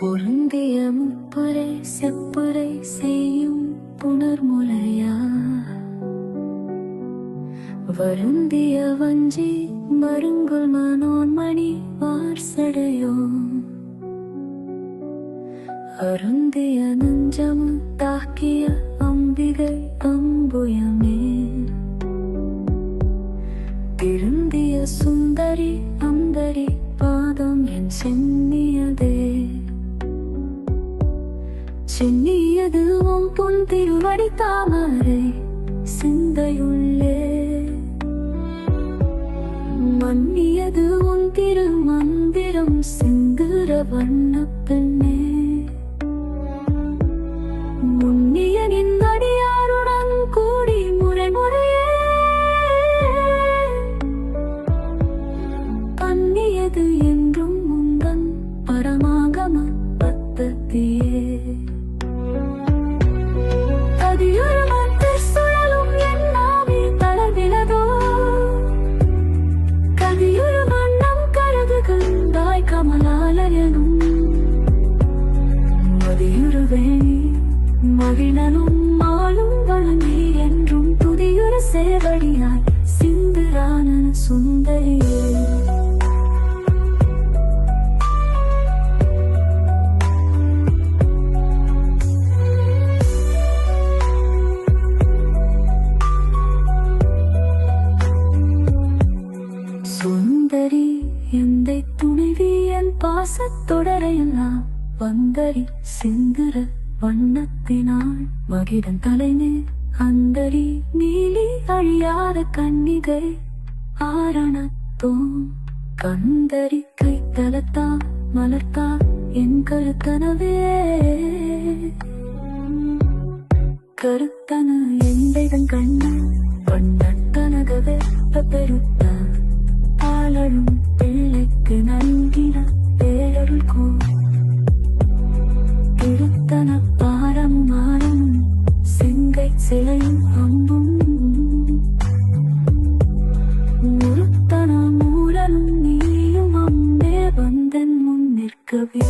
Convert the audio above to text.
பொருந்திய முப்புரை செப்புரை செய்யும் புனர்முலையா? வருந்திய வஞ்சி மருங்குல் மனோன்மணி வார்சடையோ? அருந்திய நெஞ்சம் தாக்கிய அம்பிகை அம்புயமே? திருந்திய சுந்தரி அந்தரி பாதம் என் சென்னியதே? சென்னியது உன் பொன் திருவடி தாமரை சிந்தையுள்ளே. மன்னியது உன் திரு மந்திரம் சிங்குற வண்ண பெண்ணே முன்னியனின் அடியாருடன் கூடி முறை முறையே அந்நியது என் மகிழனும் மாலும் வழங்கி என்றும் புதியொரு சேவடியாய் சிந்துரான சுந்தரியே. சுந்தரி எந்தை துணைவி என் பாசத்தொடரையெல்லாம் வந்தரி சிந்துர வண்ணத்தினாள் மகிழன் தலைமே அந்தரி நீலி அழியாத கன்னிகை ஆரணத்தோம் கந்தரி கைத்தலத்தா மலர்த்தா என் கருத்தனவே. கருத்தன எந்தைதன் கண்ணன் 隔壁。